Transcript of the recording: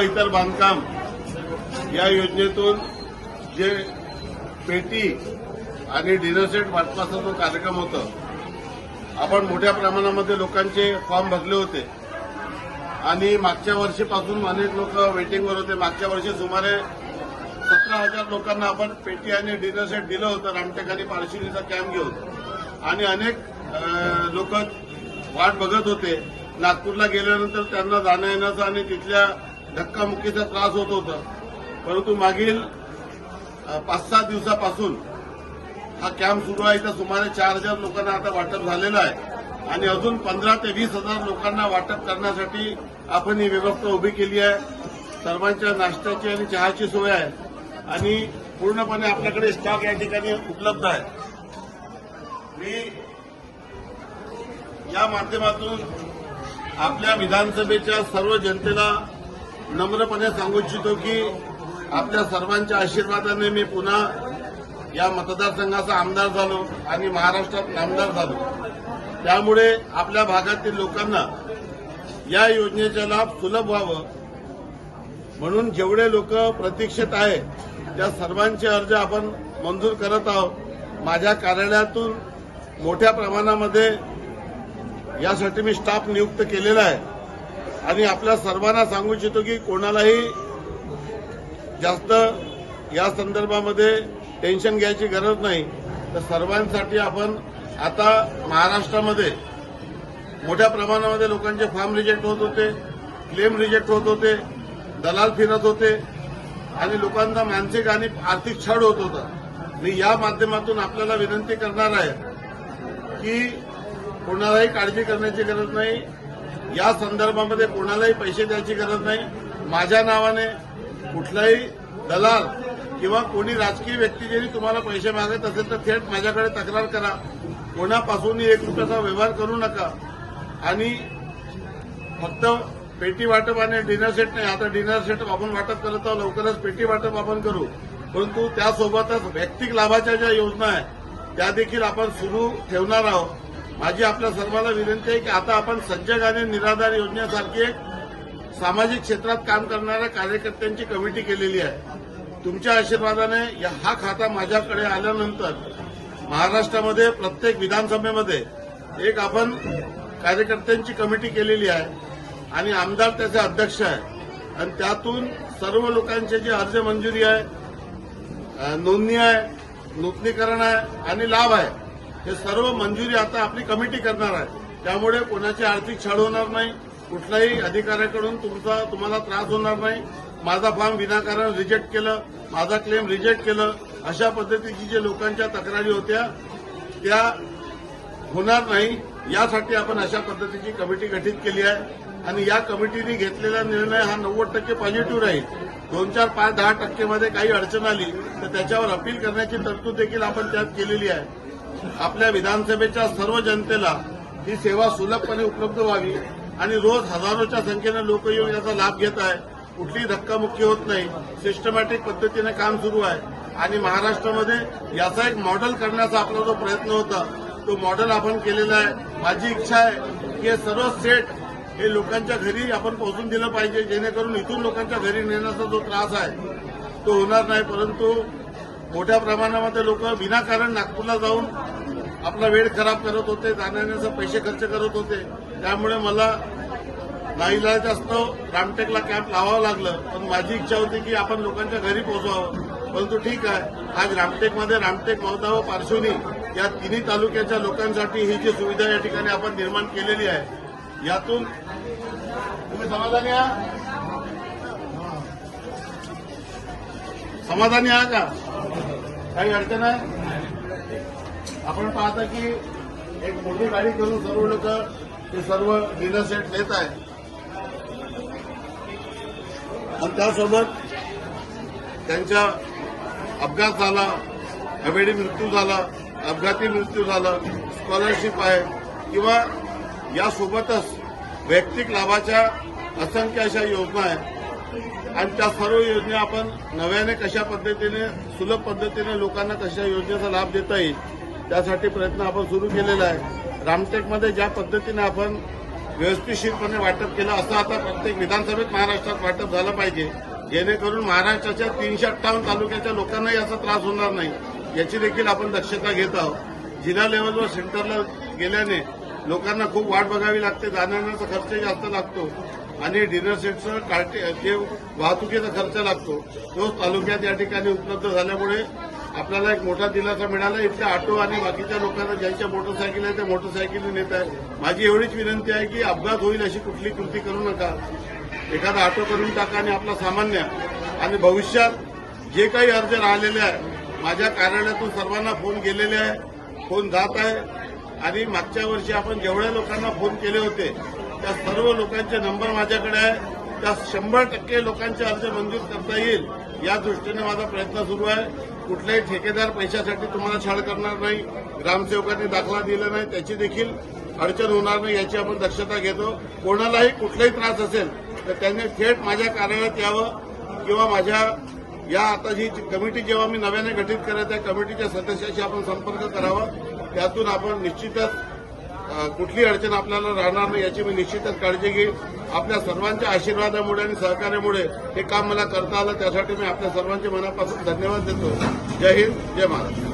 इतर बांधकाम या योजनेतून जे पेटी आणि डिनर सेट वाटपाचा जो कार्यक्रम होता आपण मोठ्या प्रमाणामध्ये लोकांचे फॉर्म भरले होते. आणि मागच्या वर्षीपासून अनेक लोक वेटिंगवर होते. मागच्या वर्षी सुमारे सतरा हजार लोकांना आपण पेटी आणि डिनर सेट दिलं होतं. रामटेक आणि कॅम्प घेऊन. आणि अनेक लोक वाट बघत होते. नागपूरला गेल्यानंतर त्यांना जाणं येण्याचं आणि तिथल्या धक्कामुक्कीचा त्रास होत होता. परंतु मागील पाच सात दिवसापासून हा कॅम्प सुरू आहे. तर सुमारे चार हजार लोकांना आता वाटप झालेलं आहे. आणि अजून पंधरा ते वीस हजार लोकांना वाटप करण्यासाठी आपण ही व्यवस्था उभी केली आहे. सर्वांच्या नाश्त्याची आणि चहाची सोय आहे. आणि पूर्णपणे आपल्याकडे स्टॉक या ठिकाणी उपलब्ध आहे. मी या माध्यमातून आपल्या विधानसभेच्या सर्व जनतेला नम्रपणे सांगू इच्छितो की आपल्या सर्वांच्या आशीर्वादाने मी पुन्हा या मतदारसंघाचा आमदार झालो आणि महाराष्ट्रात आमदार झालो. त्यामुळे आपल्या भागातील लोकांना या योजनेचा लाभ सुलभ व्हावं. म्हणून जेवढे लोक प्रतीक्षेत आहे त्या सर्वांचे अर्ज आपण मंजूर करत आहोत. माझ्या कार्यालयातून मोठ्या प्रमाणामध्ये यासाठी मी स्टाफ नियुक्त केलेला आहे. आणि आपल्या सर्वांना सांगू इच्छितो की कोणालाही जास्त या संदर्भामध्ये टेन्शन घ्यायची गरज नाही. तर सर्वांसाठी आपण आता महाराष्ट्रामध्ये मोठ्या प्रमाणामध्ये लोकांचे फॉर्म रिजेक्ट होत होते क्लेम रिजेक्ट होत होते दलाल फिरत होते आणि लोकांचा मानसिक आणि आर्थिक छळ होत होता. मी या माध्यमातून आपल्याला विनंती करणार आहे की कोणालाही काळजी करण्याची गरज नाही. या संदर्भामध्ये कोणालाही पैसे द्यायची गरज नाही. माझ्या नावाने कुठलाही दलाल किंवा कोणी राजकीय व्यक्ती जरी तुम्हाला पैसे मागत असेल तर थेट माझ्याकडे तक्रार करा. कोणापासूनही एक रुपयाचा व्यवहार करू नका. आणि फक्त पेटी वाटप आणि डिनर सेट नाही आता डिनर सेट आपण वाटप करत आहोत लवकरच पेटी वाटप आपण करू. परंतु त्यासोबतच वैयक्तिक लाभाच्या ज्या योजना आहेत त्या देखील आपण सुरू ठेवणार आहोत. माझी आपल्या सर्वांना विनंती आहे की आता आपण सज्जग आणि निराधार योजनेसारखी एक सामाजिक क्षेत्रात काम करणाऱ्या कार्यकर्त्यांची कमिटी केलेली आहे. तुमच्या आशीर्वादाने या- हा खाता माझ्याकडे आल्यानंतर महाराष्ट्रामध्ये प्रत्येक विधानसभेमध्ये एक आपण कार्यकर्त्यांची कमिटी केलेली आहे आणि आमदार त्याचे अध्यक्ष आहे. आणि त्यातून सर्व लोकांचे जे अर्ज मंजुरी आहे नोंदणी आहे नूतनीकरण आहे आणि लाभ आहे. हे सर्व मंजुरी आता आपली कमिटी करणार आहे. त्यामुळे कोणाची आर्थिक छळ होणार नाही. कुठल्याही अधिकाऱ्याकडून तुमचा तुम्हाला त्रास होणार नाही. माझा फॉर्म विनाकारण रिजेक्ट केलं. माझा क्लेम रिजेक्ट केलं. अशा पद्धतीची जे लोकांच्या तक्रारी होत्या त्या होणार नाही. यासाठी आपण अशा पद्धतीची कमिटी गठीत केली आहे. आणि या कमिटीने घेतलेला निर्णय हा नव्वद टक्के पॉझिटिव्ह राहील. दोन चार पाच दहा टक्केमध्ये काही अडचण आली तर त्याच्यावर अपील करण्याची तरतूद देखील आपण त्यात केलेली आहे. आपल्या विधानसभेच्या सर्व जनतेला ही सेवा सुलभपणे उपलब्ध व्हावी आणि रोज हजारोच्या संख्येनं लोक येऊन याचा लाभ घेत आहे. कुठलीही धक्कामुक्की होत नाही. सिस्टमॅटिक पद्धतीने काम सुरू आहे. आणि महाराष्ट्रामध्ये याचा एक मॉडेल करण्याचा आपला जो प्रयत्न होता तो मॉडेल आपण केलेला आहे. माझी इच्छा आहे की हे सर्व सेट हे लोकांच्या घरी आपण पोहोचून दिलं पाहिजे जेणेकरून इथून लोकांच्या घरी नेण्याचा जो त्रास आहे तो होणार नाही. परंतु मोठ्या प्रमाणामध्ये लोक विनाकारण नागपूरला जाऊन आपला वेळ खराब करत होते जाण्याचे पैसे खर्च करत होते. त्यामुळे मला नाईलाज असतो रामटेकला कॅम्प लावावं लागलं. पण माझी इच्छा होती की आपण लोकांच्या घरी पोहोचवावं परंतु ठीक आहे. आज रामटेकमध्ये रामटेक मौदा व पार्श्वनी या तिन्ही तालुक्याच्या लोकांसाठी ही जी सुविधा या ठिकाणी आपण निर्माण केलेली आहे यातून तुम्ही समाधानी आहात? समाधानी आहात का? काही अडचण आहे? आपण पाहता की एक मोठी गाडी करून सर्व लोक ते सर्व डिनर सेट देत आहे आणि त्यासोबत त्यांच्या अपघात झाला अवेडी मृत्यू झाला अपघाती मृत्यू झाला स्कॉलरशिप आहे. किंवा यासोबतच वैयक्तिक लाभाच्या असंख्य अशा योजना आहेत. आणि त्या सर्व योजना आपण नव्याने कशा पद्धतीने सुलभ पद्धतीने लोकांना कशा योजनेचा लाभ देता येईल त्यासाठी प्रयत्न आपण सुरू केलेला आहे. रामटेकमध्ये ज्या पद्धतीने आपण व्यवस्थितशीरपणे वाटप केलं असं आता प्रत्येक विधानसभेत महाराष्ट्रात वाटप झालं पाहिजे. जेणेकरून महाराष्ट्राच्या तीनशे अठ्ठावन्न तालुक्याच्या लोकांनाही याचा त्रास होणार नाही. याची देखील आपण दक्षता घेत आहोत. जिल्हा लेवलवर सेंटरला गेल्याने लोकांना खूप वाट बघावी लागते जाण्याचा खर्च जास्त लागतो आणि डिनर सेटचं कार्टे जे वाहतुकीचा खर्च लागतो तोच तालुक्यात या ठिकाणी उपलब्ध झाल्यामुळे आपल्याला एक मोठा दिलासा मिळाला. इथल्या ऑटो आणि बाकीच्या लोकांना ज्यांच्या मोटरसायकल आहे त्या मोटरसायकली नेत आहे माझी एवढीच विनंती आहे की अपघात होईल अशी कुठली कृती करू नका. एखादा ऑटो करून टाका आणि आपला सामान्य आणि भविष्यात जे काही अर्ज राहिलेले आहे माझ्या कार्यालयातून सर्वांना फोन गेलेले आहे फोन जात आहे. आणि मागच्या वर्षी आपण जेवढ्या लोकांना फोन केले होते त्या सर्व लोकांचे नंबर माझ्याकडे आहे. त्या शंभर टक्के लोकांचे अर्ज मंजूर करता येईल या दृष्टीने माझा प्रयत्न सुरू आहे. कुठल्याही ठेकेदार पैशासाठी तुम्हाला छाड करणार नाही ग्रामसेवकांनी दाखला दिला नाही त्याची देखील अडचण होणार नाही याची आपण दक्षता घेतो. कोणालाही कुठलाही त्रास असेल तर त्यांनी थेट माझ्या कार्यालयात यावं किंवा माझ्या या आता जी कमिटी जेव्हा मी नव्याने गठीत करत आहे कमिटीच्या सदस्याशी आपण संपर्क करावा. त्यातून आपण निश्चितच कुठली अडचण आपल्याला राहणार नाही याची मी निश्चितच काळजी घेईन. आपल्या सर्वांच्या आशीर्वादामुळे आणि सहकार्यामुळे हे काम मला करता आलं त्यासाठी मी आपल्या सर्वांचे मनापासून धन्यवाद देतो. जय हिंद जय महाराष्ट्र.